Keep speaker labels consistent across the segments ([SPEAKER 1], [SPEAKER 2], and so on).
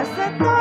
[SPEAKER 1] असता जरी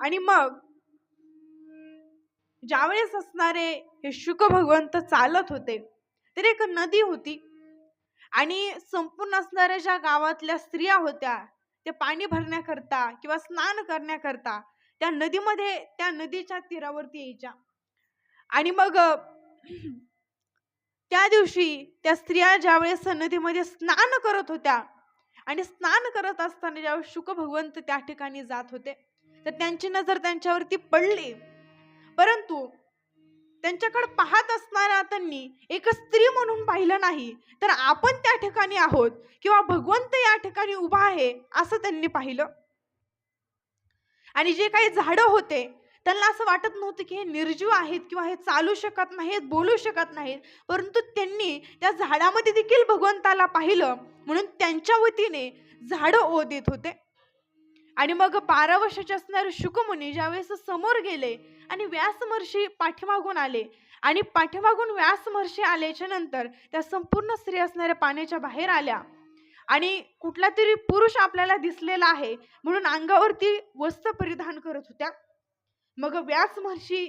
[SPEAKER 1] आणि मग ज्यावेळेस असणारे हे शुक भगवंत चालत होते तर एक नदी होती. आणि संपूर्ण असणाऱ्या ज्या गावातल्या स्त्रिया होत्या ते पाणी भरण्याकरता किंवा स्नान करण्याकरता त्या नदीमध्ये त्या नदीच्या तीरावरती यायच्या. आणि मग त्या दिवशी त्या स्त्रिया ज्यावेळेस नदीमध्ये स्नान करत होत्या आणि स्नान करत असताना ज्यावेळेस शुक भगवंत त्या ठिकाणी जात होते तर त्यांची नजर त्यांच्यावरती पडली. परंतु त्यांच्याकडे पाहत असणाऱ्या त्यांनी एक स्त्री म्हणून पाहिलं नाही. तर आपण त्या ठिकाणी आहोत किंवा भगवंत या ठिकाणी उभा आहे असं त्यांनी पाहिलं. आणि जे काही झाडं होते त्यांना असं वाटत नव्हतं की हे निर्जीव आहेत किंवा हे चालू शकत नाहीत बोलू शकत नाहीत. परंतु त्यांनी त्या झाडामध्ये देखील भगवंताला पाहिलं. म्हणून त्यांच्या वतीने झाडं ओ देत होते. आणि मग बारा वर्षाचे असणारे शुकमुनी ज्यावेळेस समोर गेले आणि व्यास महर्षी पाठीमागून आले आणि पाठीमागून व्यास महर्षी आल्याच्यानंतर त्या संपूर्ण स्त्री असणाऱ्या पाण्याच्या बाहेर आल्या. आणि कुठला तरी पुरुष आपल्याला दिसलेला आहे म्हणून अंगावरती वस्त्र परिधान करत होत्या. मग व्यास महर्षी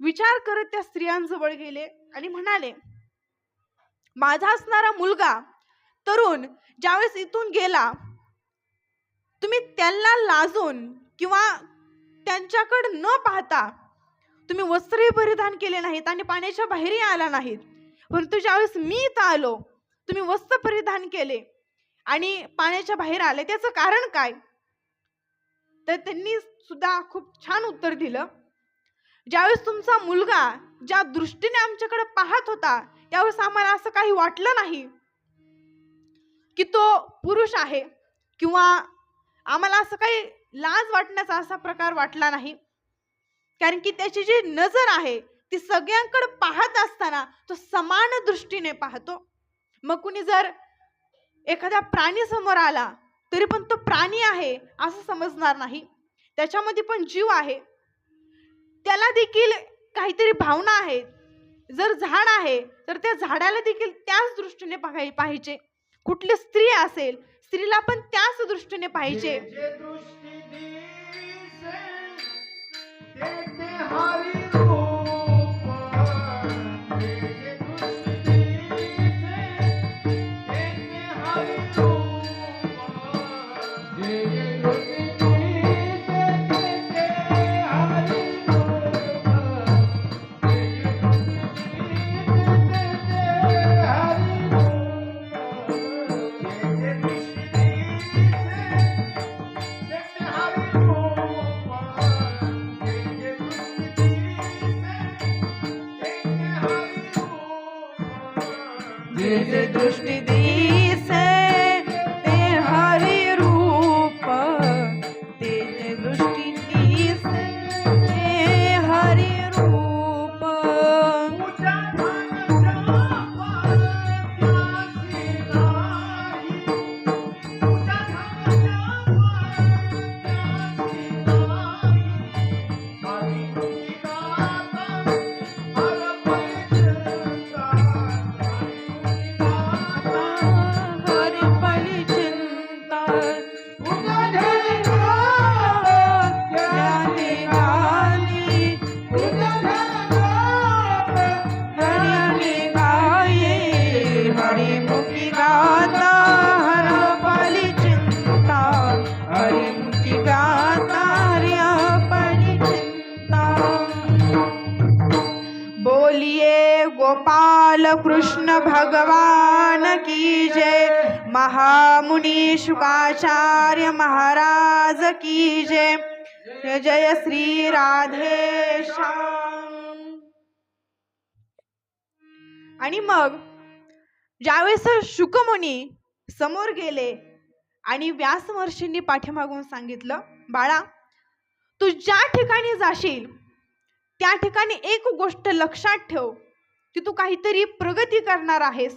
[SPEAKER 1] विचार करत त्या स्त्रियांजवळ गेले आणि म्हणाले माझा असणारा मुलगा तरुण ज्यावेळेस इथून गेला तुम्ही त्यांना लाजून किंवा त्यांच्याकडे न पाहता तुम्ही वस्त्रही परिधान केले नाहीत आणि पाण्याच्या बाहेरही आला नाहीत. परंतु ज्यावेळेस मी इथं आलो तुम्ही वस्त्र परिधान केले आणि पाण्याच्या बाहेर आले त्याचं कारण काय? तर त्यांनी सुद्धा खूप छान उत्तर दिलं. ज्यावेळेस तुमचा मुलगा ज्या दृष्टीने आमच्याकडे पाहत होता त्यावेळेस आम्हाला असं काही वाटलं नाही की तो पुरुष आहे किंवा आम्हाला असं काही लाज वाटण्याचा असा प्रकार वाटला नाही. कारण की त्याची जी नजर आहे ती सगळ्यांकडे पाहत असताना तो समान दृष्टीने पाहतो. मग कुणी जर एखाद्या प्राणी समोर आला तरी पण तो प्राणी आहे असं समजणार नाही. त्याच्यामध्ये पण जीव आहे. त्याला देखील काहीतरी भावना आहेत जर झाड आहे तर त्या झाडाला देखील त्याच दृष्टीने पाहाय पाहिजे कुठली स्त्री असेल स्त्रीला पण त्याच दृष्टीने पाहिजे.
[SPEAKER 2] जे दृष्टी
[SPEAKER 1] कृष्ण भगवान की जय। महामुनी शुकाचार्य महाराज की जय। जय श्री राधे श्याम। आणि मग ज्यावेळेस शुकमुनी समोर गेले आणि व्यास महर्षींनी पाठीमागून सांगितलं बाळा तू ज्या ठिकाणी जाशील त्या ठिकाणी एक गोष्ट लक्षात ठेव. की तू काहीतरी प्रगती करणार आहेस.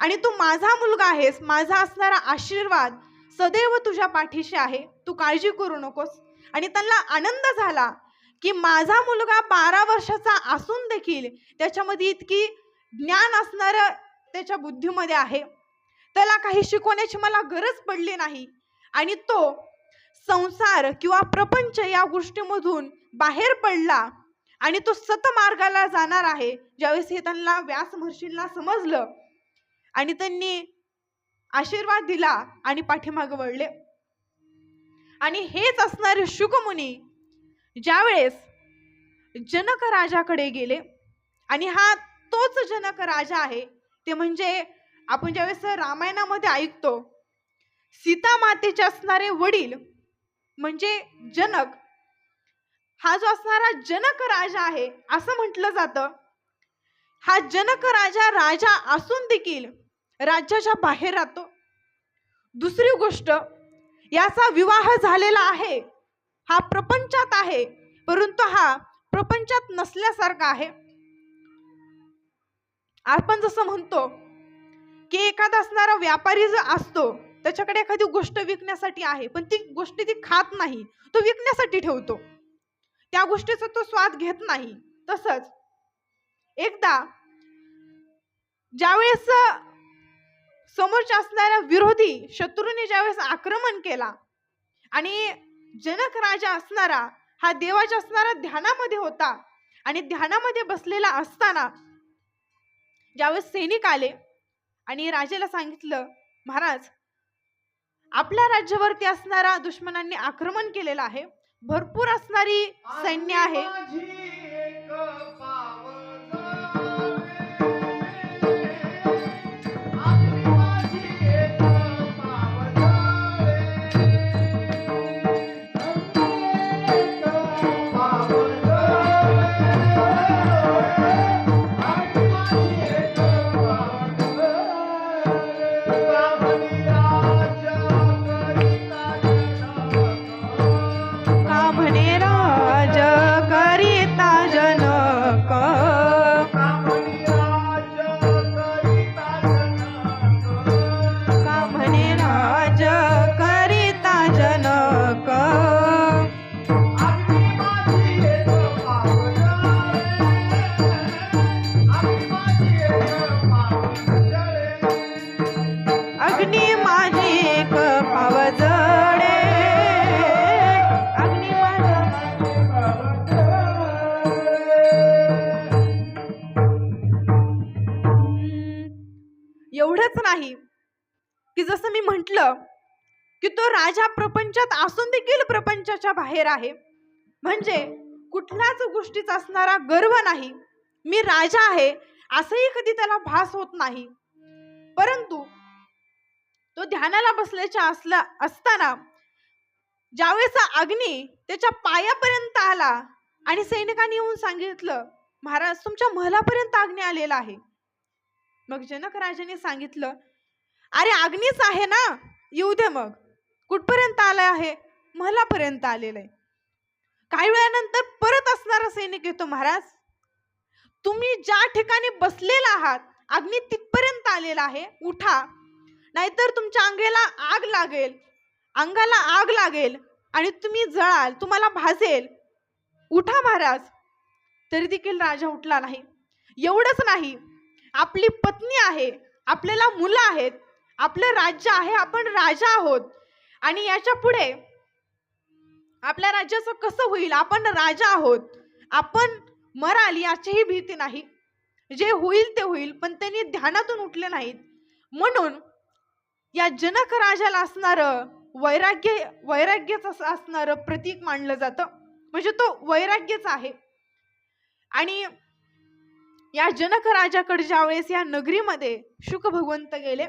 [SPEAKER 1] आणि तू माझा मुलगा आहेस माझा असणारा आशीर्वाद सदैव तुझ्या पाठीशी आहे. तू काळजी करू नकोस. आणि त्यांना आनंद झाला की माझा मुलगा बारा वर्षाचा असून देखील त्याच्यामध्ये इतकी ज्ञान असणारं त्याच्या बुद्धीमध्ये आहे. त्याला काही शिकवण्याची मला गरज पडली नाही. आणि तो संसार किंवा प्रपंच या गोष्टीमधून बाहेर पडला. आणि तो सतमार्गाला जाणार आहे. ज्यावेळेस हे त्यांना व्यास महर्षींना समजलं आणि त्यांनी आशीर्वाद दिला आणि पाठीमाग वळले. आणि हेच असणारे शुकमुनी ज्यावेळेस जनक राजाकडे गेले आणि हा तोच जनक राजा आहे ते म्हणजे आपण ज्यावेळेस रामायणामध्ये ऐकतो सीता मातेचे असणारे वडील म्हणजे जनक हा जो असणारा जनक राजा आहे असं म्हटलं जातं. हा जनक राजा राजा असून देखील राज्याच्या बाहेर राहतो. दुसरी गोष्ट याचा विवाह झालेला आहे. हा प्रपंचात आहे परंतु हा प्रपंचात नसल्यासारखा आहे. आपण जसं म्हणतो की एखादा असणारा व्यापारी जो असतो त्याच्याकडे एखादी गोष्ट विकण्यासाठी आहे पण ती गोष्ट ती खात नाही तो विकण्यासाठी ठेवतो. त्या गोष्टीचा तो स्वाद घेत नाही. तसंच एकदा ज्यावेळेस समोरच्या असणाऱ्या विरोधी शत्रूने ज्यावेळेस आक्रमण केला आणि जनक राजा असणारा हा देवाच्या असणारा ध्यानामध्ये होता आणि ध्यानामध्ये बसलेला असताना ज्यावेळेस सैनिक आले आणि राजाला सांगितलं महाराज आपल्या राज्यावरती असणारा दुश्मनांनी आक्रमण केलेलं आहे. भरपूर असणारी सैन्य आहे. की तो राजा प्रपंचात असून देखील प्रपंचाच्या बाहेर आहे. म्हणजे कुठल्याच गोष्टीचा असणारा गर्व नाही. मी राजा आहे असंही कधी त्याला भास होत नाही. परंतु तो ध्यानाला बसल्याच्या असला असताना ज्यावेळेस अग्नी त्याच्या पायापर्यंत आला आणि सैनिकांनी येऊन सांगितलं महाराज तुमच्या महलापर्यंत अग्नी आलेला आहे. मग जनक राजाने सांगितलं अरे अग्नीच आहे ना? येऊ दे मग. कुठपर्यंत आलाय आहे? महलापर्यंत आलेलं आहे. काही वेळानंतर परत असणारा सैनिक येतो महाराज. तुम्ही ज्या ठिकाणी बसलेला आहात अग्नी तिथपर्यंत आलेला आहे उठा. नाहीतर तुमच्या अंगाला आग लागेल. अंगाला आग लागेल आणि तुम्ही जळाल तुम्हाला भाजेल. उठा महाराज. तरी देखील राजा उठला नाही. एवढंच नाही. आपली पत्नी आहे आपल्याला मुलं आहेत आपलं राज्य आहे आपण राजा आहोत. आणि याच्यापुढे आपल्या राज्याचं कसं होईल? आपण राजा आहोत. आपण मराल याचीही भीती नाही. जे होईल ते होईल पण त्यांनी ध्यानातून उठले नाहीत. म्हणून या जनक राजाला असणारं वैराग्य वैराग्यच असं असणारं प्रतीक मानलं जातं. म्हणजे तो वैराग्यच आहे. आणि या जनक राजाकडे ज्यावेळेस या नगरीमध्ये शुक भगवंत गेले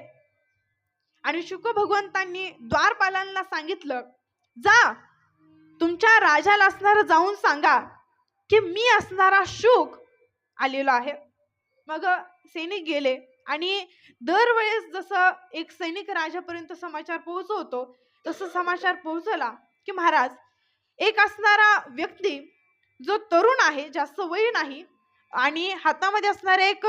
[SPEAKER 1] आणि शुक भगवंतांनी द्वारपालांना सांगितलं जा तुमच्या राजाला असणार जाऊन सांगा की मी असणारा शुक आलेलो आहे. मग सैनिक गेले आणि दरवेळेस जसं एक सैनिक राजापर्यंत समाचार पोहोचवतो तसं समाचार पोहोचला की महाराज एक असणारा व्यक्ती जो तरुण आहे जास्त वय नाही आणि हातामध्ये असणारा एक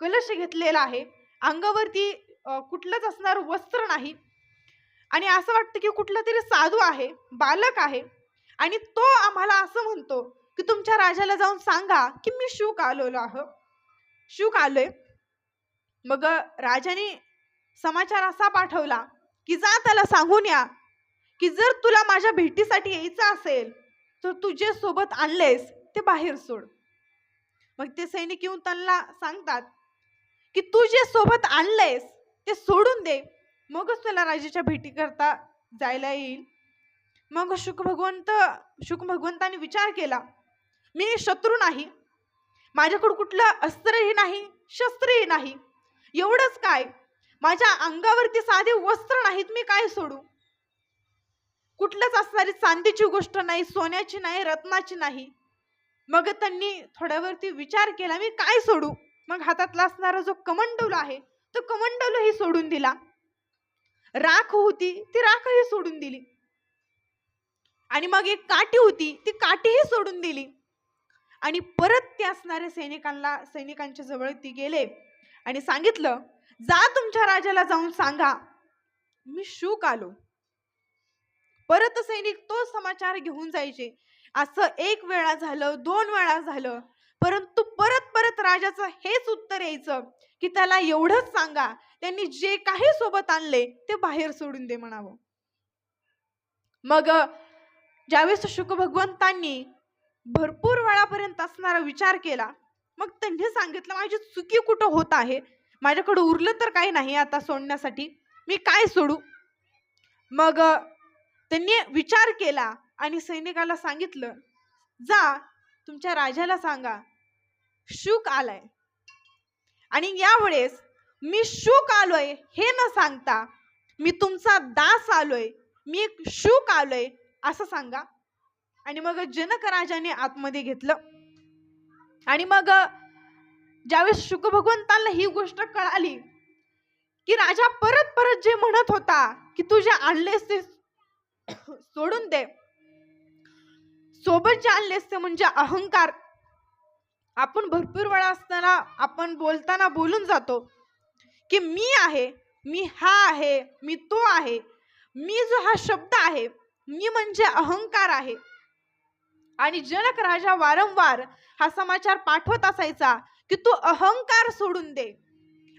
[SPEAKER 1] कलश घेतलेला आहे अंगावरती कुठलंच असणारं वस्त्र नाही. आणि असं वाटतं की कुठला तरी साधू आहे बालक आहे. आणि तो आम्हाला असं म्हणतो की तुमच्या राजाला जाऊन सांगा की मी शुक आलेलो आहे. शुक आलोय. मग राजाने समाचार असा पाठवला की जा त्याला सांगून या की जर तुला माझ्या भेटीसाठी यायचं असेल तर तू जे सोबत आणलेस ते बाहेर सोड. मग ते सैनिक येऊन त्यांना सांगतात की तू जे सोबत आणलंयस ते सोडून दे. मगच तुला राजाच्या भेटी करता जायला येईल. मग शुक भगवंत शुक भगवंताने विचार केला मी शत्रू नाही. माझ्याकडं कुठलं अस्त्रही नाही शस्त्रही नाही. एवढंच काय? माझ्या अंगावरती साधे वस्त्र नाहीत मी काय सोडू? कुठलंच असणारी चांदीची गोष्ट नाही सोन्याची नाही रत्नाची नाही. मग त्यांनी थोड्यावरती विचार केला मी काय सोडू? मग हातातला असणारा जो कमंडल आहे तो कमंडलही सोडून दिला. राख होती ती राखही सोडून दिली. आणि मग एक काठी होती ती काठीही सोडून दिली. आणि परत ते असणाऱ्या सैनिकांना सैनिकांच्या जवळ ती गेले. आणि सांगितलं जा तुमच्या राजाला जाऊन सांगा. मी शूक आलो. परत सैनिक तो समाचार घेऊन जायचे. असं एक वेळा झालं दोन वेळा झालं. परंतु परत परत राजाचं हेच उत्तर यायचं की त्याला एवढंच सांगा त्यांनी जे काही सोबत आणले ते बाहेर सोडून दे म्हणावं. मग ज्यावेळेस शुक भगवंतांनी भरपूर वेळापर्यंत असणारा विचार केला मग त्यांनी सांगितलं माझी चुकी कुठं होत आहे? माझ्याकडे उरलं तर काही नाही आता सोडण्यासाठी. मी काय सोडू? मग त्यांनी विचार केला आणि सैनिकाला सांगितलं जा तुमच्या राजाला सांगा शुक आलाय. आणि यावेळेस मी शुक आलोय हे न सांगता मी तुमचा दास आलोय मी एक शुक आलोय असं सांगा. आणि मग जनक राजाने आतमध्ये घेतलं. आणि मग ज्यावेळेस शुक भगवंताला ही गोष्ट कळाली की राजा परत परत जे म्हणत होता की तू जे आणलेस ते सोडून दे. सोबत जे आणलेस म्हणजे अहंकार. आपण भरपूर वेळा असताना आपण बोलताना बोलून जातो की मी आहे मी हा आहे मी तो आहे मी जो हा शब्द आहे मी म्हणजे अहंकार आहे. आणि जनक राजा वारंवार हा समाचार पाठवत असायचा की तू अहंकार सोडून दे.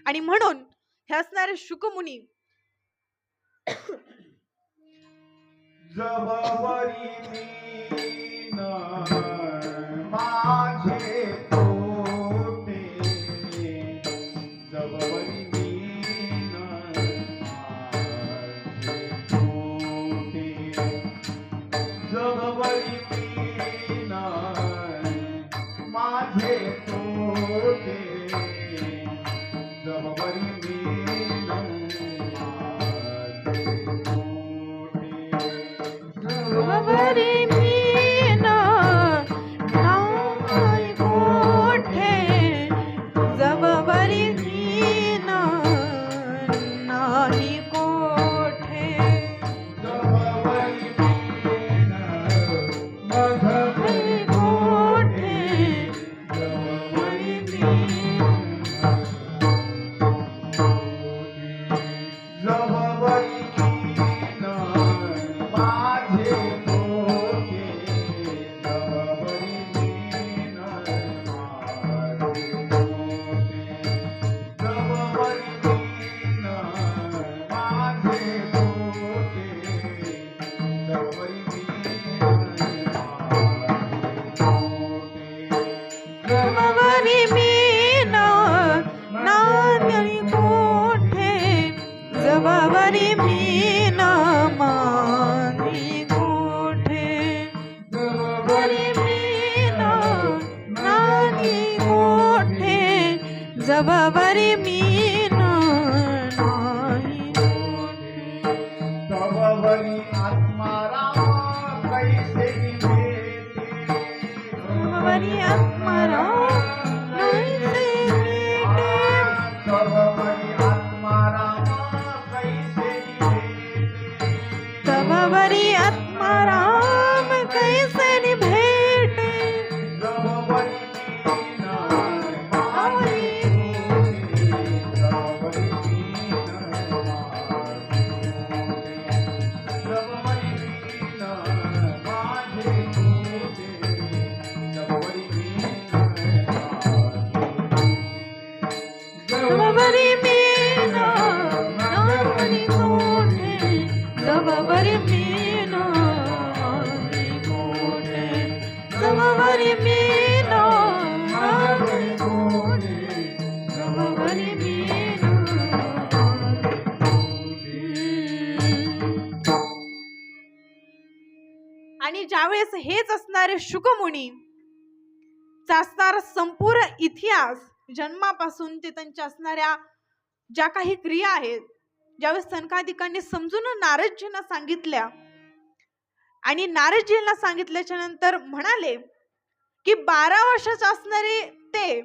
[SPEAKER 1] आणि म्हणून हे असणारे शुकमुनी
[SPEAKER 2] जबाबरी मीन माझे जबाबरी
[SPEAKER 1] मी हेच असणारे शुकमुनी चा असणारा संपूर्ण इतिहास जन्मापासून ते त्यांच्या असणाऱ्या ज्या काही क्रिया आहेत ज्यावेळेस सनकाधिकांनी समजून नारदजींना सांगितल्या आणि नारदजींना सांगितल्याच्या नंतर म्हणाले की बारा वर्षाचे असणारे ते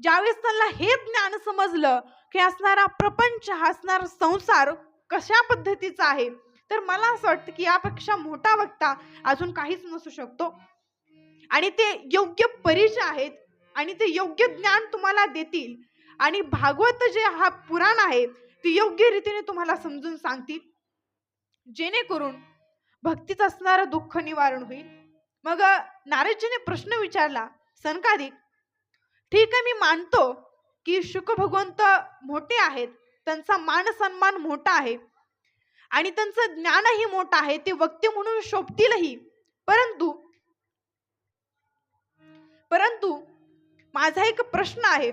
[SPEAKER 1] ज्यावेळेस त्यांना हे ज्ञान समजलं की असणारा प्रपंच हा असणारा संसार कशा पद्धतीचा आहे तर मला असं वाटतं की यापेक्षा मोठा वक्ता अजून काहीच नसू शकतो. आणि ते योग्य परिचय आहेत आणि ते योग्य ज्ञान तुम्हाला देतील. आणि भागवत जे हा पुराण आहे ते योग्य रीतीने तुम्हाला समजून सांगतील. जेणेकरून भक्तीच असणारं दुःख निवारण होईल. मग नारदजीने प्रश्न विचारला सनकाधिक ठीक आहे मी मानतो की शुक भगवंत मोठे आहेत. त्यांचा मान सन्मान मोठा आहे. आणि त्यांचं ज्ञानही मोठं आहे ते वक्ते म्हणून शोभतीलही. परंतु परंतु माझा एक प्रश्न आहे.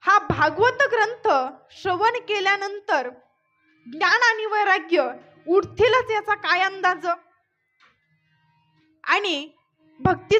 [SPEAKER 1] हा भागवत ग्रंथ श्रवण केल्यानंतर ज्ञान आणि वैराग्य उठतीलच याचा काय अंदाज? आणि भक्ती